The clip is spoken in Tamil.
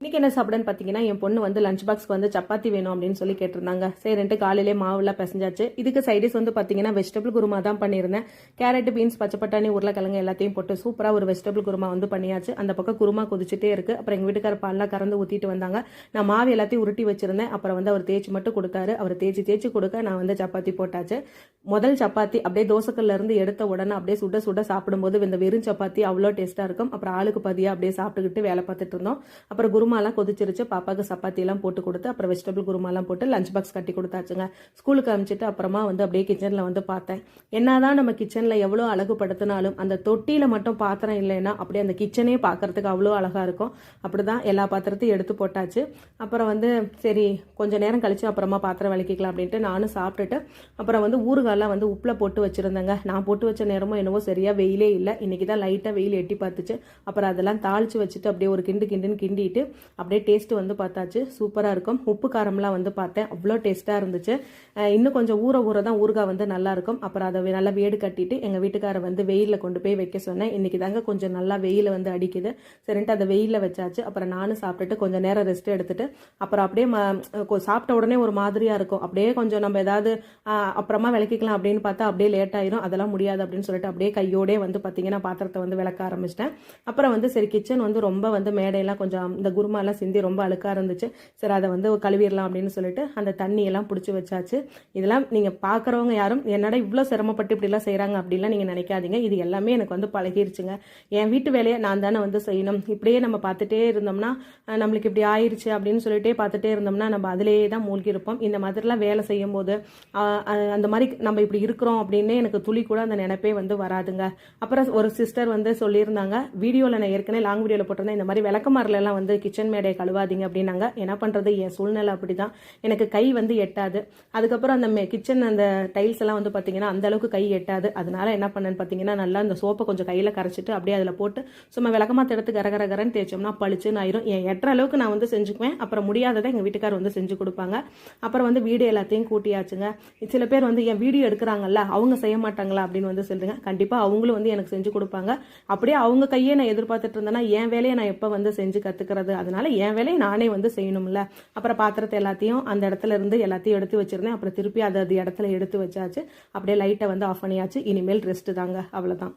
இன்றைக்கி என்ன சாப்பிடன்னு பார்த்தீங்கன்னா என் பொண்ணு வந்து லஞ்ச் பாக்ஸ்க்கு வந்து சப்பாத்தி வேணும் அப்படின்னு சொல்லி கேட்டிருந்தாங்க. சரின்ட்டு காலையிலே மாவுலாம் பிசைஞ்சாச்சு. இதுக்கு சைடிஸ் வந்து பார்த்தீங்கன்னா வெஜிடபிள் குருமா தான் பண்ணியிருந்தேன். கேரட் பீன்ஸ் பச்சை பட்டாணி உருளைக்கிழங்கு எல்லாத்தையும் போட்டு சூப்பராக ஒரு வெஜிடபிள் குருமா வந்து பண்ணியாச்சு. அந்த பக்கம் குருமா கொதிச்சுட்டே இருக்கு. அப்புறம் எங்கள் வீட்டுக்கார பால்லாம் கறந்து ஊற்றிட்டு வந்தாங்க. நான் மாவு எல்லாத்தையும் உருட்டி வச்சிருந்தேன். அப்புறம் வந்து அவர் தேய்ச்சி மட்டும் கொடுத்தாரு. அவர் தேய்ச்சி தேய்ச்சி கொடுக்க நான் வந்து சப்பாத்தி போட்டாச்சு. முதல் சப்பாத்தி அப்படியே தோசைக்கல்ல இருந்து எடுத்த உடனே அப்படியே சுட சுட சாப்பிடும்போது இந்த வெறும் சப்பாத்தி அவ்வளோ டேஸ்ட்டாக இருக்கும். அப்புறம் ஆளுக்கு பதியாக அப்படியே சாப்பிட்டுக்கிட்டு வேலை பார்த்துட்டு இருந்தோம். அப்புறம் குருமாலாம் கொதிச்சிருச்சு. பாப்பாவுக்கு சப்பாத்தியெல்லாம் போட்டு கொடுத்து அப்புறம் வெஜிடபிள் குருமாலாம் போட்டு லஞ்ச் பாக்ஸ் கட்டி கொடுத்தாச்சுங்க. ஸ்கூலுக்கு அனுப்பிச்சிட்டு அப்புறமா வந்து அப்படியே கிச்சனில் வந்து பார்த்தேன். என்னதான் நம்ம கிச்சனில் எவ்வளோ அழகுபடுத்தினாலும் அந்த தொட்டியில் மட்டும் பாத்திரம் இல்லைன்னா அப்படியே அந்த கிச்சனே பார்க்கறதுக்கு அவ்வளோ அழகாக இருக்கும். அப்படிதான் எல்லா பாத்திரத்தையும் எடுத்து போட்டாச்சு. அப்புறம் வந்து சரி கொஞ்ச நேரம் கழிச்சு அப்புறமா பாத்திரம் விளக்கிக்கலாம் அப்படின்ட்டு நானும் சாப்பிட்டுட்டு அப்புறம் வந்து ஊறுகாலாம் வந்து உப்பில் போட்டு வச்சுருந்தேங்க. நான் போட்டு வச்ச நேரமும் என்னவோ சரியாக வெயிலே இல்லை. இன்னைக்கு தான் லைட்டாக வெயில் எட்டி பார்த்துச்சு. அப்புறம் அதெல்லாம் தாளிச்சு வச்சுட்டு அப்படியே ஒரு கிண்டு கிண்டுன்னு கிண்டிட்டு அப்படியே டேஸ்ட் வந்து பார்த்தாச்சு. சூப்பராக இருக்கும். உப்பு காரம்லாம் வந்து பார்த்தேன். அவ்வளோ டேஸ்ட்டாக இருந்துச்சு. இன்னும் கொஞ்சம் ஊற ஊற தான் ஊறுகாய் வந்து நல்லா இருக்கும். அப்புறம் அதை நல்லா வேடு கட்டிட்டு எங்கள் வீட்டுக்காரர் வந்து வெயிலில் கொண்டு போய் வைக்க சொன்னேன். இன்னைக்கு தாங்க கொஞ்சம் நல்லா வெயில் வந்து அடிக்குது. சரின்ட்டு அதை வெயிலில் வச்சாச்சு. அப்புறம் நானும் சாப்பிட்டுட்டு கொஞ்சம் நேரம் ரெஸ்ட் எடுத்துட்டு அப்புறம் அப்படியே சாப்பிட்ட உடனே ஒரு மாதிரியா இருக்கும். அப்படியே கொஞ்சம் நம்ம ஏதாவது அப்புறமா விளக்கிக்கலாம் அப்படின்னு பார்த்தா அப்படியே லேட் ஆயிரும். அதெல்லாம் முடியாது அப்படின்னு சொல்லிட்டு அப்படியே கையோடே வந்து பார்த்தீங்கன்னா பாத்திரத்தை வந்து விளக்க ஆரம்பிச்சிட்டேன். அப்புறம் வந்து சரி கிச்சன் வந்து ரொம்ப வந்து மேடையெல்லாம் கொஞ்சம் இந்த குருமாலாம் சிந்தி ரொம்ப அழுக்காக இருந்துச்சு. சரி அதை வந்து கழுவிடலாம் அப்படின்னு சொல்லிட்டு அந்த தண்ணியெல்லாம் பிடிச்சி வச்சாச்சு. இதெல்லாம் நீங்கள் பார்க்குறவங்க யாரும் என்னடா இவ்வளோ சிரமப்பட்டு இப்படிலாம் செய்கிறாங்க அப்படிலாம் நீங்கள் நினைக்காதீங்க. இது எல்லாமே எனக்கு வந்து பழகிருச்சுங்க. என் வீட்டு வேலையை நான் தானே வந்து செய்யணும். இப்படியே நம்ம பார்த்துட்டே இருந்தோம்னா நம்மளுக்கு இப்படி ஆயிடுச்சு அப்படின்னு சொல்லிட்டே பார்த்துட்டே இருந்தோம்னா நம்ம அதிலேயே தான் மூழ்கி இருப்போம். இந்த மாதிரிலாம் வேலை செய்யும் போது அந்த மாதிரி நம்ம இப்படி இருக்கிறோம் அப்படின்னே எனக்கு துளி கூட அந்த நினைப்பே வந்து வராதுங்க. அப்புறம் ஒரு சிஸ்டர் வந்து சொல்லியிருந்தாங்க வீடியோவில் நான் ஏற்கனவே லாங் வீடியோவில் போட்டிருந்தேன். இந்த மாதிரி விளக்கமாரிலெல்லாம் வந்து கிச்சன் கிச்சன் மேடையை கழுவாதீங்க அப்படின்னாங்க. என்ன பண்ணுறது என் சூழ்நிலை அப்படிதான். எனக்கு கை வந்து எட்டாது. அதுக்கப்புறம் அந்த மே கிச்சன் அந்த டைல்ஸ் எல்லாம் வந்து பார்த்தீங்கன்னா அந்த அளவுக்கு கை எட்டாது. அதனால என்ன பண்ணேன்னு பார்த்தீங்கன்னா நல்லா அந்த சோப்பை கொஞ்சம் கையில் கரைச்சிட்டு அப்படியே அதில் போட்டு சும்மா விளக்கமாக எடுத்து கர கரன்னு தேய்ச்சோம்னா பளிச்சுன்னு ஆயிரும். என் எட்டுற அளவுக்கு நான் வந்து செஞ்சுக்குவேன். அப்புறம் முடியாததை எங்கள் வீட்டுக்கார் வந்து செஞ்சு கொடுப்பாங்க. அப்புறம் வந்து வீடு எல்லாத்தையும் கூட்டியாச்சுங்க. சில பேர் வந்து என் வீடியோ எடுக்கிறாங்கல்ல அவங்க செய்ய மாட்டாங்களா? அப்படின்னு வந்து சொல்லுங்க. கண்டிப்பாக அவங்களும் வந்து எனக்கு செஞ்சு கொடுப்பாங்க. அப்படியே அவங்க கையே நான் எதிர்பார்த்துட்டு இருந்தேன்னா என் வேலையை நான் எப்போ வந்து செஞ்சு கற்றுக்கிறது அதனால என் வேலையை நானே வந்து செய்யணும்ல. அப்புறம் பாத்திரத்தை எல்லாத்தையும் அந்த இடத்துல இருந்து எல்லாத்தையும் எடுத்து வச்சிருந்தேன். அப்புறம் திருப்பி அதை அது இடத்துல எடுத்து வச்சாச்சு. அப்படியே லைட்டை வந்து ஆஃப் பண்ணியாச்சு. இனிமேல் ரெஸ்ட் தாங்க. அவ்வளோதான்